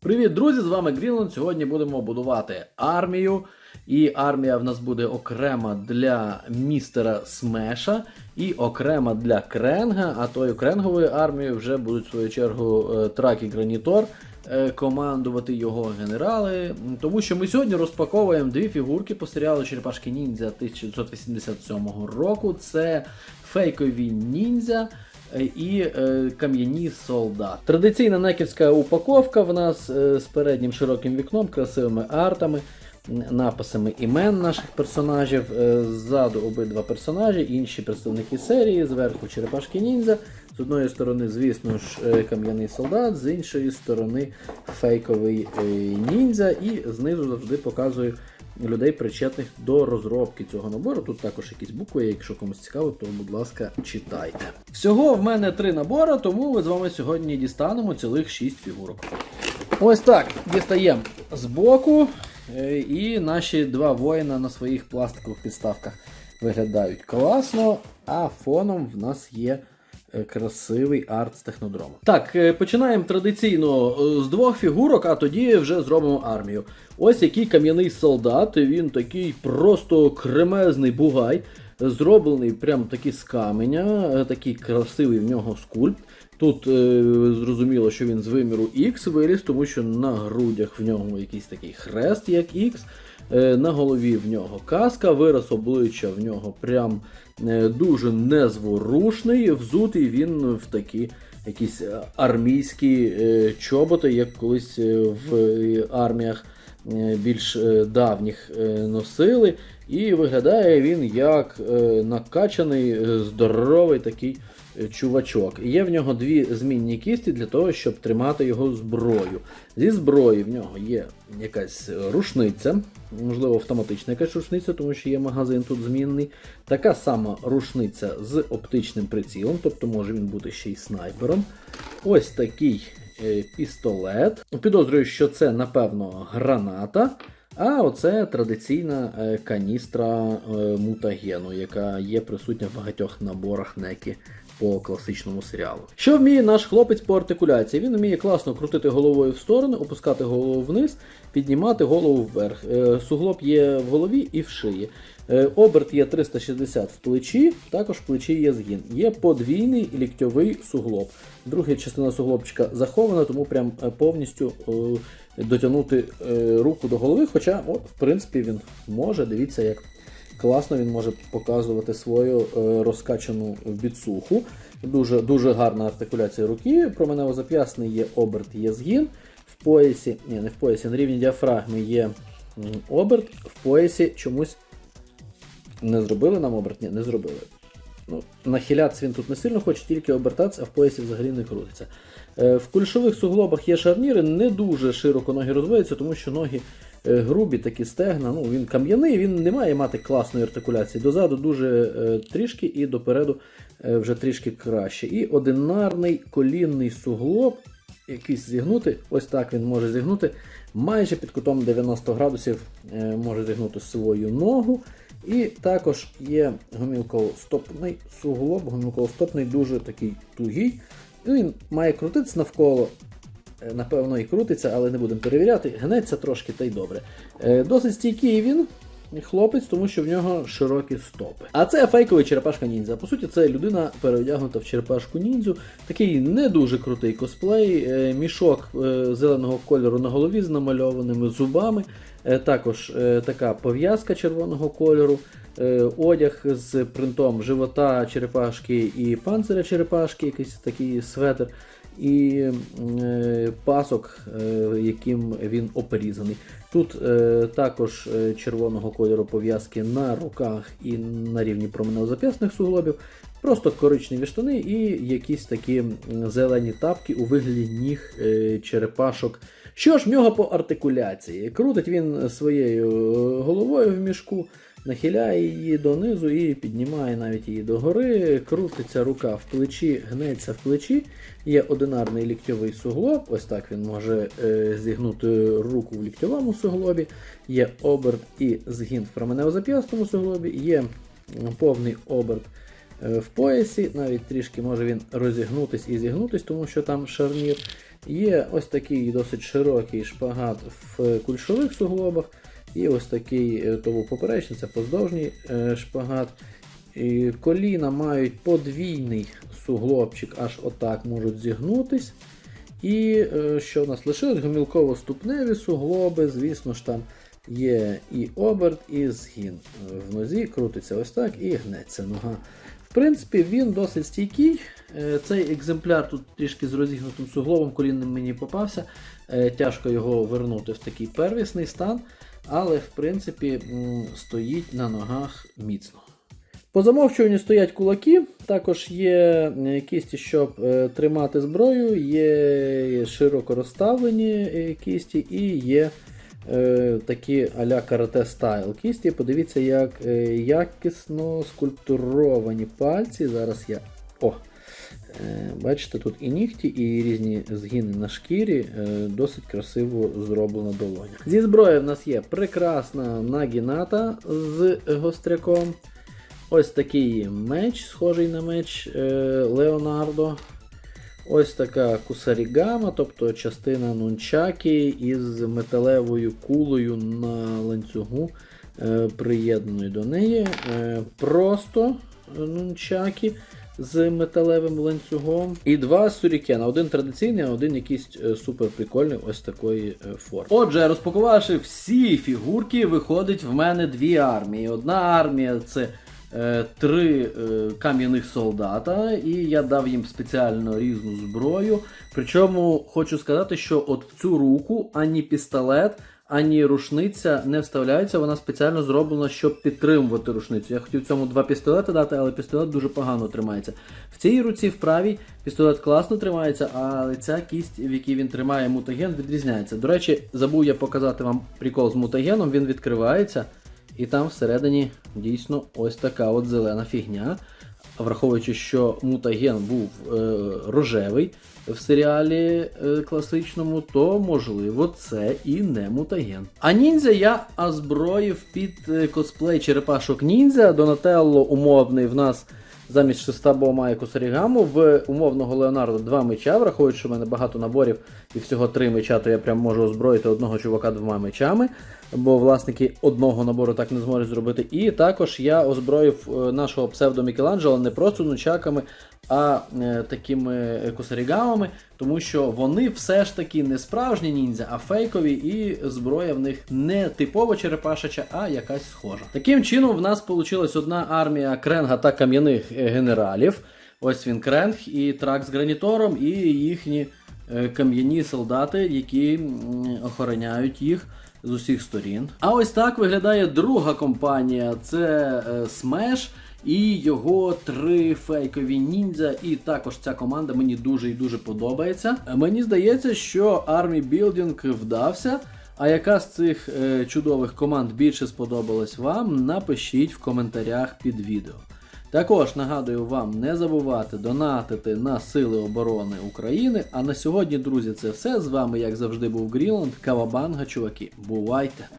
Привіт, друзі! З вами Грінланд. Сьогодні будемо будувати армію. І армія в нас буде окрема для містера Смеша і окрема для Кренга. А тою кренговою армією вже будуть в свою чергу е, Трак і Гранітор е, командувати його генерали. Тому що ми сьогодні розпаковуємо дві фігурки по серіалу Черепашки Ніндзя 1987 року. Це фейкові ніндзя і е, кам'яні солдат. Традиційна неківська упаковка в нас е, з переднім широким вікном, красивими артами, написами імен наших персонажів. Е, ззаду обидва персонажі, інші представники серії, зверху черепашки ніндзя. З одної сторони, звісно ж, е, кам'яний солдат, з іншої сторони фейковий е, ніндзя, і знизу завжди показую людей, причетних до розробки цього набору. Тут також якісь букви, якщо комусь цікаво, то будь ласка, читайте. Всього в мене три набори, тому ми з вами сьогодні дістанемо цілих 6 фігурок. Ось так, дістаємо з боку, е, і наші два воїна на своїх пластикових підставках виглядають класно, а фоном в нас є красивий арт з технодрому. Так, е, починаємо традиційно е, з двох фігурок, а тоді вже зробимо армію. Ось який кам'яний солдат, він такий просто кремезний бугай, зроблений прям таки з каменя, е, такий красивий в нього скульпт. Тут е, зрозуміло, що він з виміру X виріс, тому що на грудях в нього якийсь такий хрест, як X. Е, на голові в нього каска, вираз обличчя в нього прям е, дуже незворушний. Взутий він в такі якісь е, армійські чоботи, як колись в арміях більш давніх носили. І виглядає він як накачаний, здоровий такий чувачок. І Є в нього дві змінні кісті для того, щоб тримати його зброю. Зі зброї в нього є якась рушниця, можливо, автоматична якась рушниця, тому що є магазин тут змінний. Така сама рушниця з оптичним прицілом, тобто може він бути ще й снайпером. Ось такий е, пістолет. Підозрюю, що це, напевно, граната. А оце традиційна е, каністра е, мутагену, яка є присутня в багатьох наборах некі по класичному серіалу. Що вміє наш хлопець по артикуляції? Він вміє класно крутити головою в сторони, опускати голову вниз, піднімати голову вверх. Е, Суглоб є в голові і в шиї. Е, Оберт є 360 в плечі, також в плечі є згін. Є подвійний ліктьовий суглоб. Друга частина суглобчика захована, тому прям е, повністю дотягнути руку до голови. Хоча, о, в принципі, він може. Дивіться, як класно він може показувати свою е, розкачану біцуху. Дуже, дуже гарна артикуляція руки. Променево зап'ясний є оберт, є згін. В поясі, ні, не в поясі, на рівні діафрагми є оберт, в поясі чомусь не зробили нам оберт? Ні, не зробили. Ну, нахилятися він тут не сильно хоче, тільки обертатися, а в поясі взагалі не крутиться. Е, в кульшових суглобах є шарніри, не дуже широко ноги розвиваються, тому що ноги грубі, такі стегна. Ну, він кам'яний, він не має мати класної артикуляції. Дозаду дуже е, трішки і допереду е, вже трішки краще. І одинарний колінний суглоб, якийсь зігнути, ось так він може зігнути. Майже під кутом 90 градусів е, може зігнути свою ногу. І також є гомілково-стопний суглоб, гомілково-стопний дуже такий тугий. Він має крутитися навколо. Е, Напевно, і крутиться, але не будемо перевіряти. Гнеться трошки та й добре. Е, Досить стійкий він, хлопець, тому що в нього широкі стопи. А це фейковий черепашка ніндзя. По суті, це людина переодягнута в черепашку ніндзю. Такий не дуже крутий косплей, е, мішок зеленого кольору на голові з намальованими зубами. Також така пов'язка червоного кольору, одяг з принтом живота черепашки і панциря черепашки, якийсь такий светр, і е, пасок, е, яким він оперізаний. Тут е, також червоного кольору пов'язки на руках і на рівні променево-зап'ясних суглобів. Просто коричневі штани і якісь такі зелені тапки у вигляді ніг черепашок. Що ж в нього по артикуляції? Крутить він своєю головою в мішку, нахиляє її донизу і піднімає навіть її догори. Крутиться рука в плечі, гнеться в плечі. Є одинарний ліктьовий суглоб. Ось так він може е, зігнути руку в ліктьовому суглобі. Є оберт і згін в променево-зап'ясному суглобі. Є повний оберт е, в поясі, навіть трішки може він розігнутись і зігнутись, тому що там шарнір. Є ось такий досить широкий шпагат в кульшових суглобах, і ось такий е, то поперечний, це поздовжній е, шпагат. І коліна мають подвійний суглобчик, аж отак можуть зігнутись. І е, що в нас лишилось? Гомілково-ступневі суглоби, звісно ж там є і оберт, і згін. В нозі крутиться ось так і гнеться нога. В принципі, він досить стійкий. Цей екземпляр тут трішки з розігнутим суглобом колінним мені попався. Тяжко його вернути в такий первісний стан, але в принципі стоїть на ногах міцно. По замовчуванню стоять кулаки, також є е, кісті, щоб е, тримати зброю, є широко розставлені е, кісті і є такі а-ля карате стайл кісті. Подивіться, як якісно скульптуровані пальці. Зараз я. О! Е, Бачите, тут і нігті, і різні згини на шкірі, е, досить красиво зроблена долоня. Зі зброї в нас є прекрасна нагіната з гостряком. Ось такий меч, схожий на меч е, Леонардо. Ось така кусарігама, тобто частина нунчаки із металевою кулею на ланцюгу, приєднаної до неї. Просто нунчаки з металевим ланцюгом. І два сурікена. Один традиційний, а один якийсь е, супер прикольний, ось такої е, форми. Отже, розпакувавши всі фігурки, виходить в мене дві армії. Одна армія це е, три кам'яних солдата, і я дав їм спеціально різну зброю. Причому хочу сказати, що от цю руку ані пістолет, ані рушниця не вставляється. Вона спеціально зроблена, щоб підтримувати рушницю. Я хотів цьому два пістолети дати, але пістолет дуже погано тримається. В цій руці в правій пістолет класно тримається, але ця кість, в якій він тримає мутаген, відрізняється. До речі, забув я показати вам прикол з мутагеном, він відкривається. І там всередині дійсно ось така от зелена фігня. Враховуючи, що мутаген був е, рожевий в серіалі е, класичному, то можливо це і не мутаген. А ніндзя я озброїв під е, косплей черепашок ніндзя. Донателло умовний в нас замість шестабо має косарігаму. В умовного Леонардо два меча, враховуючи, що в мене багато наборів і всього три меча, то я прям можу озброїти одного чувака двома мечами, бо власники одного набору так не зможуть зробити. І також я озброїв е, нашого псевдо Мікеланджело не просто нунчаками, а е, такими косарігавами, тому що вони все ж таки не справжні ніндзя, а фейкові, і зброя в них не типова черепашича, а якась схожа. Таким чином, в нас вийшла одна армія кренга та кам'яних е, генералів. Ось він кренг і трак з гранітором, і їхні кам'яні солдати, які охороняють їх з усіх сторін. А ось так виглядає друга компанія: це е, Smash і його три фейкові ніндзя. І також ця команда мені дуже і дуже подобається. Е, Мені здається, що Army Building вдався. А яка з цих е, чудових команд більше сподобалась вам? Напишіть в коментарях під відео. Також нагадую вам не забувати донатити на Сили оборони України. А на сьогодні, друзі, це все. З вами, як завжди, був Гріланд, Кавабанга, чуваки. Бувайте!